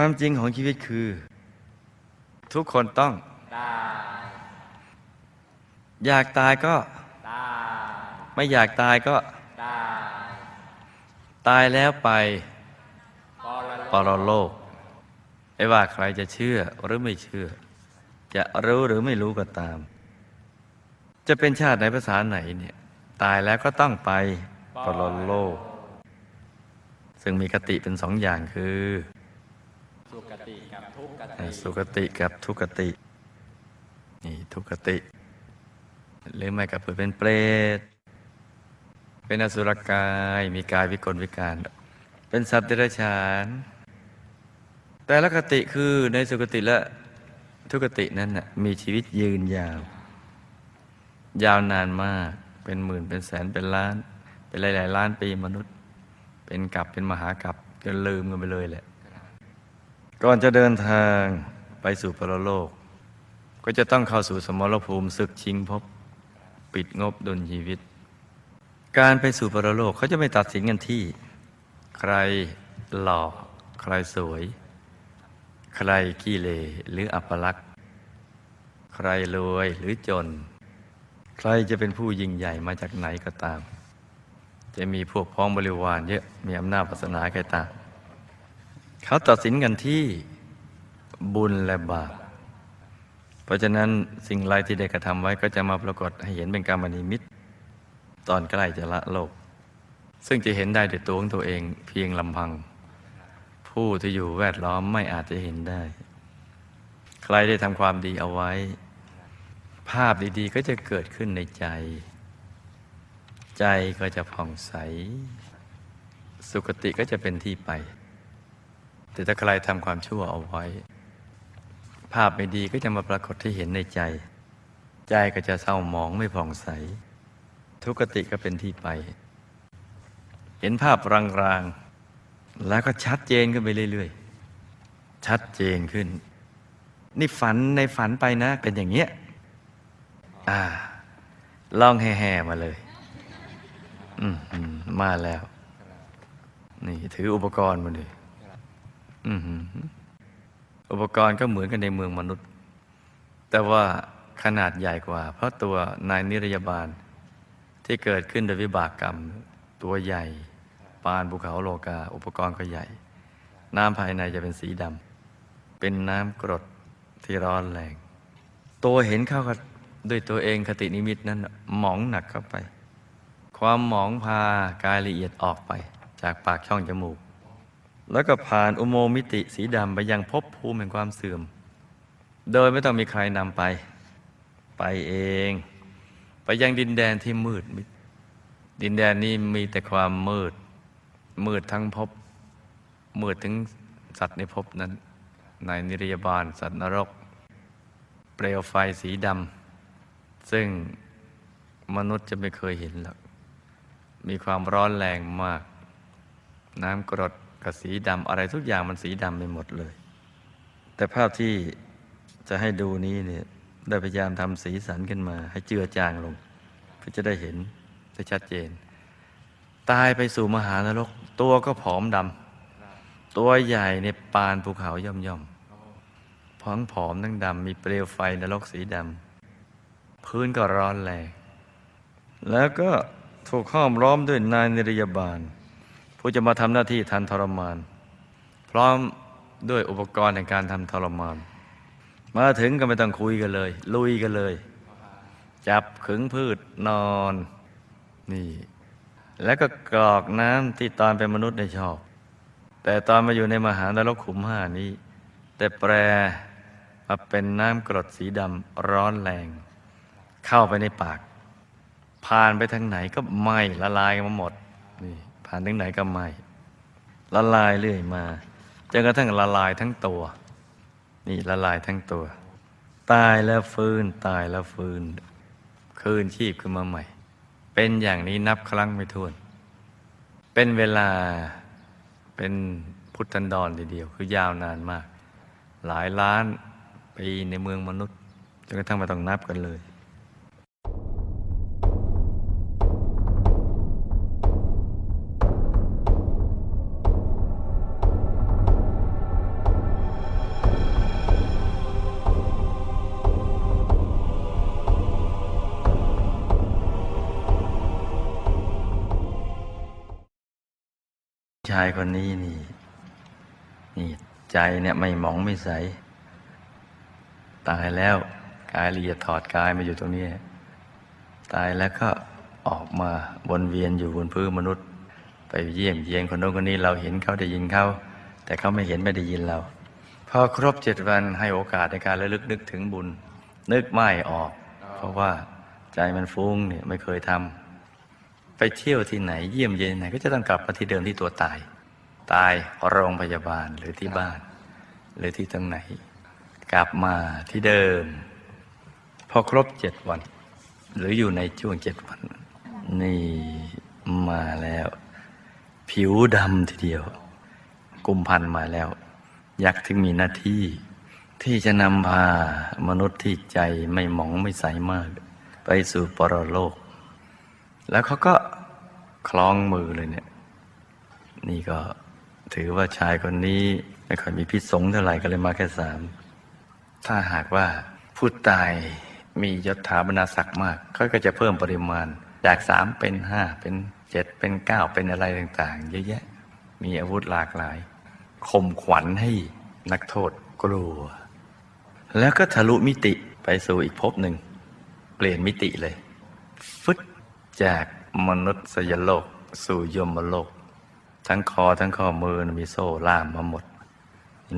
ความจริงของชีวิตคือ ทุกคนต้อง ตาย อยากตายก็ ตาย ไม่อยากตายก็ ตาย ตายแล้วไปปรปรโลกไม่ว่าใครจะเชื่อหรือไม่เชื่อ จะรู้หรือไม่รู้ก็ตาม จะเป็นชาติไหนภาษาไหนเนี่ย ตายแล้วก็ต้องไปปรโลก ซึ่งมีคติเป็นสองอย่างคือ สุกติกับทุกขติสุคติกับทุกติ นี่ทุกติ หรือไม่ก็เปิดเป็นเปรต เป็นอสุรกาย มีกายวิกลวิการ เป็นสัตว์เดรัจฉาน แต่ละคติคือในสุคติและทุกตินั้นน่ะมีชีวิตยืนยาว ยาวนานมาก เป็นหมื่น เป็นแสน เป็นล้าน เป็นหลาย ๆ ล้านปีมนุษย์ เป็นกับเป็นมหากับจนลืมกันไปเลยแหละ ก่อนจะเดินทางไปสู่ปรโลก ก็จะต้องเข้าสู่สมรภูมิศึกชิงภพปิดงบดุลชีวิต การไปสู่ปรโลกเขาจะไม่ตัดสินกันที่ ใครหล่อ ใครสวย ใครขี้เลหรืออัปลักษณ์ ใครรวยหรือจน ใครจะเป็นผู้ยิ่งใหญ่มาจากไหนก็ตาม จะมีพวกพ้องบริวารเยอะมีอำนาจศาสนาใครตาม เขาตัดสินกันที่บุญและบาป เพราะฉะนั้นสิ่งไรที่ได้กระทำไว้ก็จะมาปรากฏให้เห็นเป็นการมนิมิต ตอนใกล้จะละโลก ซึ่งจะเห็นได้ด้วยตัวของตัวเองเพียงลำพัง ผู้ที่อยู่แวดล้อมไม่อาจจะเห็นได้ ใครได้ทำความดีเอาไว้ ภาพดีๆ ก็จะเกิดขึ้นในใจ ใจก็จะผ่องใส สุคติก็จะเป็นที่ไป แต่ถ้าใครทำความชั่วเอาไว้ ภาพไม่ดีก็จะมาปรากฏที่เห็นในใจ ใจก็จะเศร้าหมองไม่ผ่องใส ทุกติก็เป็นที่ไป เห็นภาพรางๆ แล้วก็ชัดเจนขึ้นไปเรื่อยๆ ชัดเจนขึ้น นี่ฝันในฝันไปนะเป็นอย่างเงี้ยอ่าลองแห่ๆมาเลย อืมอืมมาแล้ว นี่ถืออุปกรณ์มาเลย อุปกรณ์ก็เหมือนกันในเมืองมนุษย์ แต่ว่าขนาดใหญ่กว่า เพราะตัวนายนิรยาบาล ที่เกิดขึ้นโดยวิบากกรรม ตัวใหญ่ ปานภูเขาโลกา อุปกรณ์ก็ใหญ่ น้ำภายในจะเป็นสีดำเป็นน้ำกรดที่ร้อนแรง ตัวเห็นเข้ากับด้วยตัวเองคตินิมิตนั้นหมองหนักเข้าไป ความหมองพากายละเอียดออกไป จากปากช่องจมูก แล้วก็ผ่านอุโมงมิติสีดำไปยังภพภูมิแห่งความเสื่อม โดยไม่ต้องมีใครนำไป ไปเอง ไปยังดินแดนที่มืดดดินแดนนี้มีแต่ความมืด มืดทั้งภพมืดถึงสัตว์ในภพนั้น ในนิรยาบาล สัตว์นรก เปลวไฟสีดำซึ่งมนุษย์จะไม่เคยเห็นหรอกมีความร้อนแรงมาก น้ำกรด กับสีดำอะไรทุกอย่างมันสีดำไปหมดเลย แต่ภาพที่จะให้ดูนี้เนี่ยได้พยายามทำสีสันขึ้นมา ให้เจือจางลง เพื่อจะได้เห็นได้ชัดเจน ตายไปสู่มหานรก ตัวก็ผอมดำตัวใหญ่ในปานภูเขาย่อมย่อมๆผอมผอมทั้งดำมีเปลวไฟนรกสีดำพื้นก็ร้อนแรงแล้วก็ถูกห้อมล้อมด้วยนายนิรยาบาล ผู้จะมาทำหน้าที่ทันทรมาน พร้อมด้วยอุปกรณ์ในการทำทรมาน มาถึงก็ไม่ต้องคุยกันเลย ลุยกันเลย จับขึงพืชนอนนี่ แล้วก็กรอกน้ำที่ตอนเป็นมนุษย์ในชอบ แต่ตอนมาอยู่ในมหานรกขุมห้านี้ แต่แปรมาเป็นน้ำกรดสีดำร้อนแรง เข้าไปในปาก ผ่านไปทางไหนก็ไหม้ละลายมาหมดนี่ ผ่านทางไหนก็ไม้ละลายเรื่อยมาจนกระทั่งละลายทั้งตัว นี่ละลายทั้งตัว ตายแล้วฟื้นตายแล้วฟื้น คืนชีพขึ้นมาใหม่ เป็นอย่างนี้นับครั้งไม่ถ้วน เป็นเวลาเป็นพุทธันดรเดียว คือยาวนานมาก หลายล้านปีในเมืองมนุษย์จนกระทั่งม่ต้องนับกันเลย ชายคนนี้นี่นี่ใจเนี่ยไม่หมองไม่ใส ตายแล้วกายละเอียดถอดกายมาอยู่ตรงนี้ ตายแล้วก็ออกมาวนเวียนอยู่บนพื้นมนุษย์ ไปเยี่ยมเยียนคนโน้นคนนี้เราเห็นเขาได้ยินเขาแต่เขาไม่เห็นไม่ได้ยินเราพอครบเจ็ดวันให้โอกาสในการระลึกนึกถึงบุญ นึกไม่ออก เพราะว่าใจมันฟุ้งเนี่ยไม่เคยทำ ไปเที่ยวที่ไหน เยี่ยมเยียนไหน ก็จะต้องกลับมาที่เดิมที่ตัวตาย ตายโรงพยาบาลหรือที่บ้าน หรือที่ตรงไหน กลับมาที่เดิม พอครบเจ็ดวัน หรืออยู่ในช่วงเจ็ดวัน นี่มาแล้ว ผิวดำทีเดียว กุมพันมาแล้ว ยักษ์ถึงมีหน้าที่ ที่จะนำพามนุษย์ที่ใจไม่หมองไม่ใสมาก ไปสู่ปรโลก แล้วเขาก็คล้องมือเลยเนี่ย นี่ก็ถือว่าชายคนนี้ไม่ค่อยมีพิษสงเท่าไหร่ก็เลยมาแค่สาม ถ้าหากว่าผู้ตายมียศถาบรรดาศักดิ์มากเขาก็จะเพิ่มปริมาณ จากสามเป็นห้าเป็นเจ็ดเป็นเก้าเป็นอะไรต่างๆ เยอะแยะ มีอาวุธหลากหลาย ข่มขวัญให้นักโทษกลัว แล้วก็ทะลุมิติไปสู่อีกภพหนึ่ง เปลี่ยนมิติเลย ฟึด จากมนุษยโลก สู่ยมโลก ทั้งคอทั้งข้อมือนะมีโซ่ล่ามมาหมด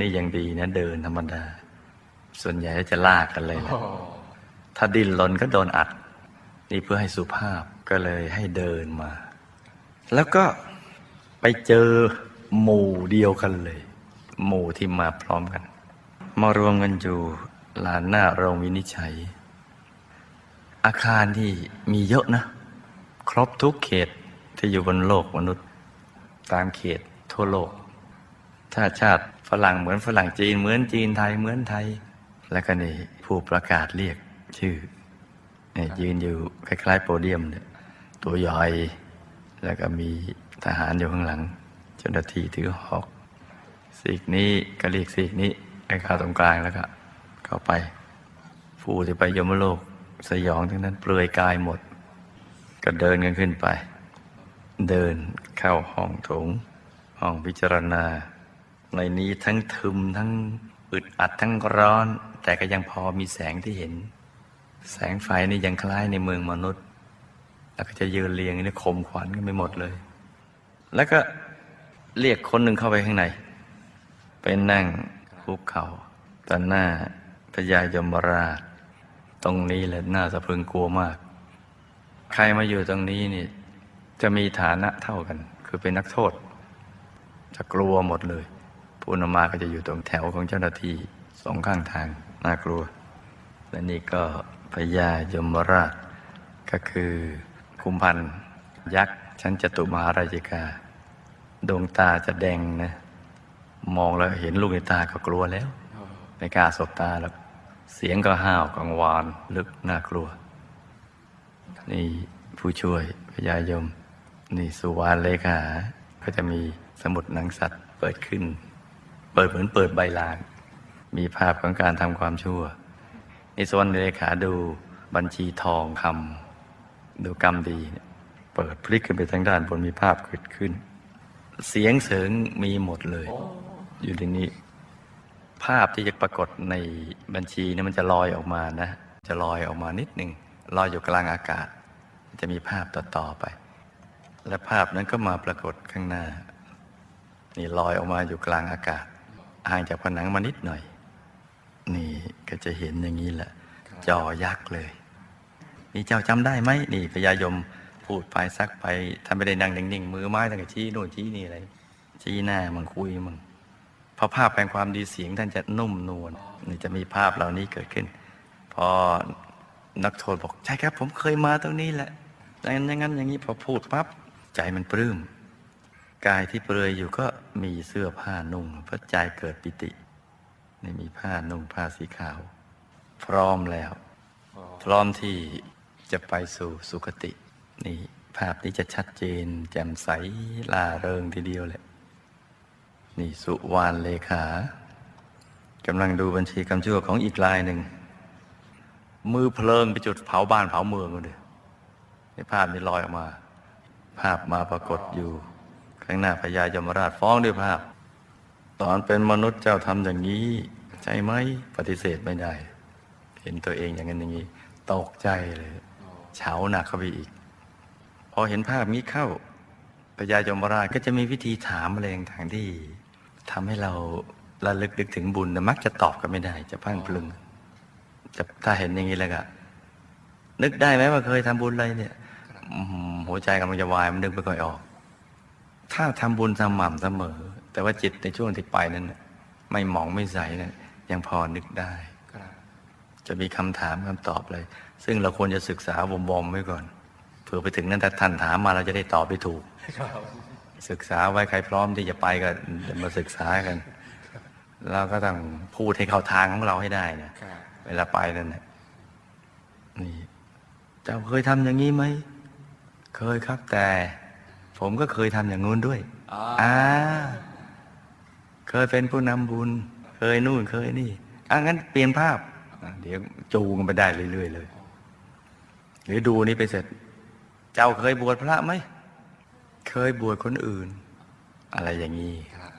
นี่ยังดีนะเดินธรรมดา ส่วนใหญ่จะลากกันเลยแหละถ้าดิ้นรนก็โดนอัด นี่เพื่อให้สุภาพก็เลยให้เดินมา แล้วก็ไปเจอหมู่เดียวกันเลย หมู่ที่มาพร้อมกัน มารวมกันอยู่ลานหน้าโรงวินิจฉัย อาคารที่มีเยอะนะ ครบทุกเขตที่อยู่บนโลกมนุษย์ ตามเขตทั่วโลก ถ้าชาติฝรั่งเหมือนฝรั่งจีนเหมือนจีนไทยเหมือนไทย แล้วก็นี่ผู้ประกาศเรียกชื่อนี่ยืนอยู่คล้ายๆโปเดียมเนี่ยตัวใหญ่แล้วก็มีทหารอยู่ข้างหลังเจ้าหน้าที่ถือหอกสีกนี้ก็เรียกสีกนี้ไอ้ข้าตรงกลางแล้วก็เข้าไป ผู้ที่ไปยมโลกสยองทั้งนั้นเปลือยกายหมด ก็เดินกันขึ้นไป เดินเข้าห้องถง ห้องพิจารณา ในนี้ทั้งทึมทั้งอึดอัดทั้งร้อน แต่ก็ยังพอมีแสงที่เห็น แสงไฟนี่ยังคล้ายในเมืองมนุษย์ แล้วก็จะยืนเรียงนี่คมขวัญกันไปหมดเลย แล้วก็เรียกคนหนึ่งเข้าไปข้างในไปนั่งคุกเข่าต่อหน้าพญายมราช ตรงนี้แหละน่าสะพรึงกลัวมาก ใครมาอยู่ตรงนี้นี่ จะมีฐานะเท่ากัน คือเป็นนักโทษ จะกลัวหมดเลยผู้นมาก็จะอยู่ตรงแถวของเจ้าหน้าที่สองข้างทางน่ากลัว และนี่ก็พญายมราช ก็คือคุมพันธ์ยักษ์ชั้นจตุมหาราชิกาดวงตาจะแดงนะ มองแล้วเห็นลูกในตาก็กลัวแล้วไม่กล้าสบตาแล้วเสียงก็ห้าวกังวานลึกน่ากลัว นี่ผู้ช่วยพญายม นี่สุวรรณเลขาก็จะมีสมุดหนังสัตว์เปิดขึ้น เปิดเหมือนเปิดใบลานมีภาพของการทำความชั่วนี่สุวรรณเลขาดูบัญชีทองคำดูกรรมดี เปิดพลิกขึ้นไปทางด้านบนมีภาพเกิดขึ้น เสียงเสริงมีหมดเลย อยู่ในนี้ ภาพที่จะปรากฏในบัญชีนี่มันจะลอยออกมานะ จะลอยออกมานิดหนึ่ง ลอยอยู่กลางอากาศ จะมีภาพต่อๆไป และภาพนั้นก็มาปรากฏข้างหน้า นี่ลอยออกมาอยู่กลางอากาศห่างจากผนังมานิดหน่อย นี่ก็จะเห็นอย่างนี้แหละ จอยักษ์เลย นี่เจ้าจำได้ไหมนี่พญายมพูดไปซักไปท่านไม่ได้นั่งนิ่งๆมือไม้ตั้งแต่ชี้โน่นชี้นี่อะไรชี้หน้ามึงคุยมึงพอภาพแปลงความดีเสียงท่านจะนุ่มนวลนี่จะมีภาพเหล่านี้เกิดขึ้น พอ นักโทษบอกใช่ครับ ผมเคยมาตรงนี้แหละอย่างนั้นอย่างนั้นอย่างนี้พอพูดปั๊บใจมันปลื้มกายที่เปลือยอยู่ก็มีเสื้อผ้านุ่งเพราะใจเกิดปิตินี่มีผ้านุ่งผ้าสีขาว พร้อมแล้ว พร้อมที่จะไปสู่สุคติ นี่ภาพนี้จะชัดเจน แจ่มใสล่าเริงทีเดียวแหละ นี่สุวรรณเลขากำลังดูบัญชีคำชั่วของอีกรายหนึ่ง มือเพลิงไปจุดเผาบ้านเผาเมืองเลยในภาพนี้ลอยออกมา ภาพมาปรากฏอยู่ ข้างหน้าพญายมราชฟ้องด้วยภาพ ตอนเป็นมนุษย์เจ้าทำอย่างนี้ ใช่ไหมปฏิเสธไม่ได้ เห็นตัวเองอย่างนั้นอย่างนี้ ตกใจเลยเฉาหนักเข้าไปอีก พอเห็นภาพนี้เข้าพญายมราชก็จะมีวิธีถามอะไรต่างๆที่ทำให้เราระลึกนึกถึงบุญแต่มักจะตอบกันไม่ได้ จะพลันพลึง จะถ้าเห็นอย่างนี้แล้วก็นึกได้ไหมว่าเคยทำบุญอะไรเนี่ยหัวใจกำลังจะวายมันนึกไม่ค่อยออก ถ้าทำบุญสม่ำเสมอ แต่ว่าจิตในช่วงที่ไปนั้นไม่หมองไม่ใสนะยังพอนึกได้จะมีคำถามคำตอบอะไรซึ่งเราควรจะศึกษาบ่มๆไว้ก่อนเผื่อไปถึงนั้นถ้าท่านถามมาเราจะได้ตอบได้ถูกศึกษาไว้ใครพร้อมที่จะไปก็มาศึกษากันเราก็ต้องพูดให้เข้าทางของเราให้ได้นะ เวลาไปนั่นนะนี่เจ้าเคยทำอย่างนี้ไหม เคยครับ แต่ ผมก็เคยทำอย่างงู้นด้วยอ๋ออ่าเคยเป็นผู้นำบุญ เคยนู่นเคยนี่อะงั้นเปลี่ยนภาพอะเดี๋ยวจูงกันไปได้เรื่อยๆเลย หรือดูนี้ไปเสร็จ เจ้าเคยบวชพระไหม เคยบวชคนอื่น อะไรอย่างนี้ครับ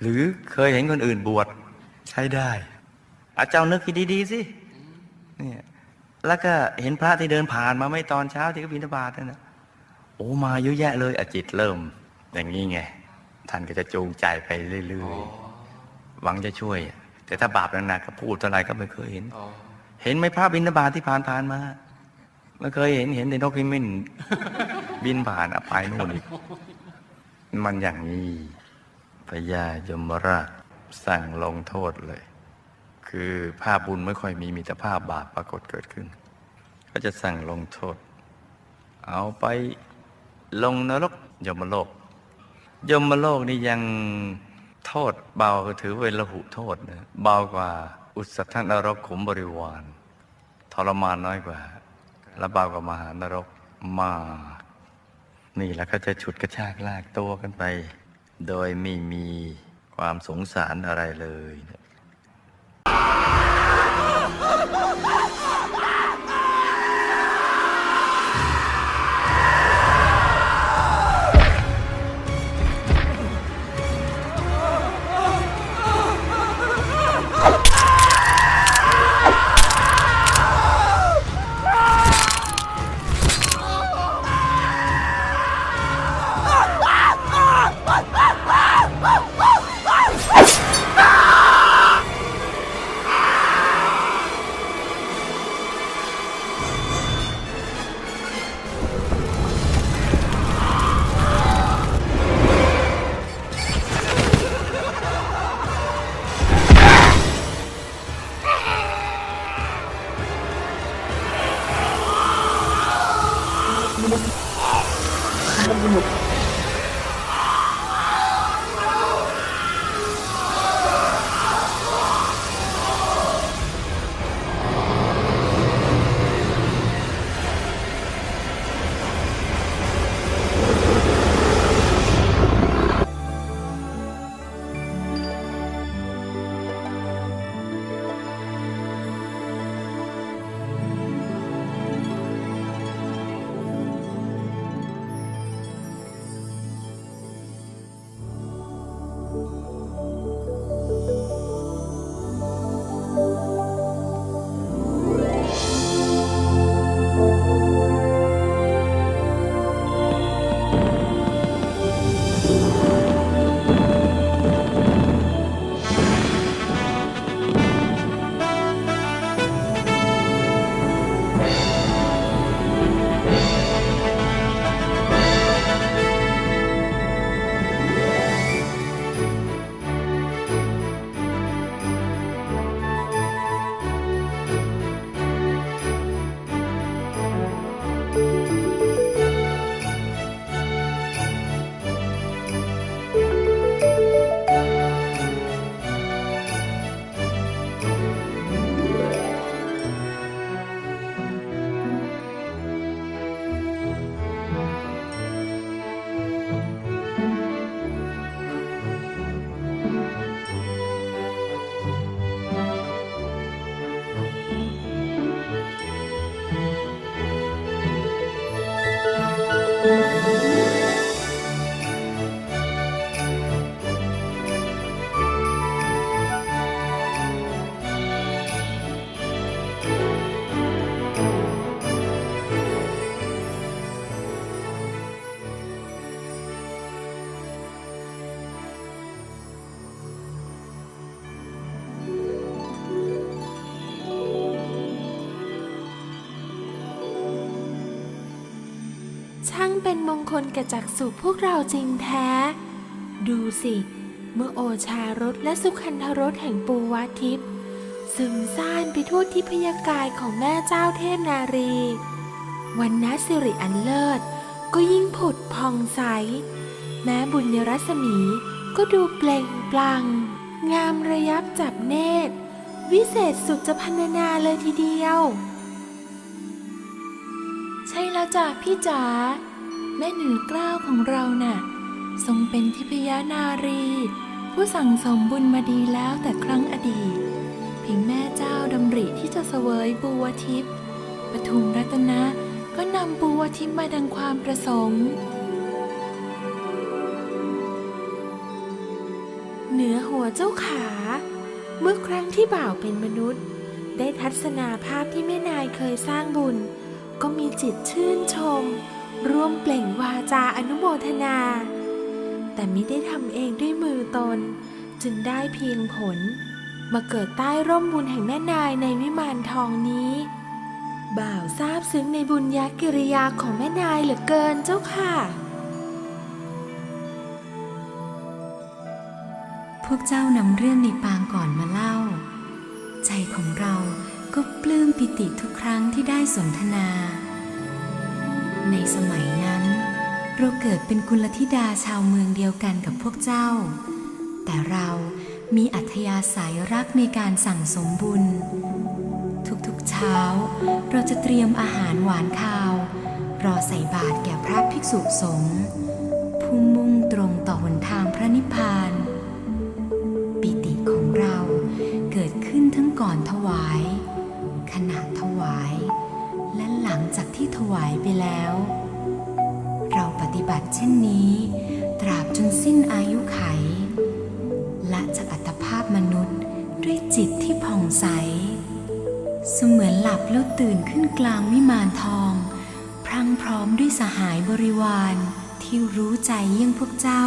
หรือเคยเห็นคนอื่นบวชใช้ได้ อาเจ้านึกให้ดีๆสิเนี่ยแล้วก็เห็นพระที่เดินผ่านมาไม่ตอนเช้าที่ก็บิณฑบาตนั่นนะโอ้มาเยอะแยะเลยอาจิตเริ่ม อย่างนี้ไงท่านก็จะจูงใจไปเรื่อยๆหวังจะช่วย แต่ถ้าบาปหนักๆก็พูดเท่าไหร่ก็ไม่เคยเห็นอ๋อเห็นไหมพระบิณฑบาตที่ผ่านผ่านๆมาไม่เคยเห็นเห็นแต่นกพิมินบินผ่านอะไปนู่นอีกมันอย่างนี้พญายมราชสั่งลงโทษเลย คือภาพบุญไม่ค่อยมีมีแต่ภาพบาปปรากฏเกิดขึ้น ก็จะสั่งลงโทษ เอาไปลงนรกยมโลก ยมโลกนี่ยังโทษเบาถือเป็นละหุโทษนะเบากว่าอุสธนรกขุมบริวาร ทรมานน้อยกว่า และเบากว่ามหานรกมากนี่แล้วก็จะฉุดกระชากลากตัวกันไป โดยไม่มีความสงสารอะไรเลย Oh, เป็นมงคลแก่จักษุพวกเราจริงแท้ ดูสิ เมื่อโอชารสและสุขันธรสแห่งปูวาทิพย์ซึมซ่านไปทั่วทิพยากายของแม่เจ้าเทพนารี วันนสิริอันเลิศ ก็ยิ่งผุดพองใส แม้บุญยรัศมีก็ดูเปล่งปลั่งงามระยับจับเนตร วิเศษสุดจะพันนาเลยทีเดียว ใช่แล้วจ้ะพี่จ๋า แม่หนึ่งกล้าวของเราน่ะ ทรงเป็นทิพยานารี ผู้สั่งสมบุญมาดีแล้วแต่ครั้งอดีตเพียงแม่เจ้าดำริที่จะเสวยบัวทิพย์ปทุมรัตนะก็นำบัวทิพย์มาดังความประสงค์เหนือหัวเจ้าขา เมื่อครั้งที่บ่าวเป็นมนุษย์ ได้ทัศนาภาพที่แม่นายเคยสร้างบุญ ก็มีจิตชื่นชม ร่วมเปล่งวาจาอนุโมทนา แต่ไม่ได้ทำเองด้วยมือตน จึงได้เพียงผล มาเกิดใต้ร่มบุญแห่งแม่นายในวิมานทองนี้ บ่าวทราบซึ้งในบุญญากิริยาของแม่นายเหลือเกินเจ้าค่ะ พวกเจ้านำเรื่องในปางก่อนมาเล่า ใจของเราก็ปลื้มปิติทุกครั้งที่ได้สนทนา ในสมัยนั้น เราเกิดเป็นกุลธิดาชาวเมืองเดียวกันกับพวกเจ้า แต่เรามีอัธยาศัยรักในการสั่งสมบุญ ทุกๆเช้า เราจะเตรียมอาหารหวานข้าว รอใส่บาตรแก่พระภิกษุสงฆ์ผู้มุ่งตรงต่อหนทางพระนิพพาน ปิติของเราเกิดขึ้นทั้งก่อนถวาย ขณะถวาย ที่ถวายไปแล้ว เราปฏิบัติเช่นนี้ ตราบจนสิ้นอายุไขและจากอัตภาพมนุษย์ด้วยจิตที่ผ่องใส เสมือนหลับแล้วตื่นขึ้นกลางวิมานทอง พรั่งพร้อมด้วยสหายบริวารที่รู้ใจเยี่ยงพวกเจ้า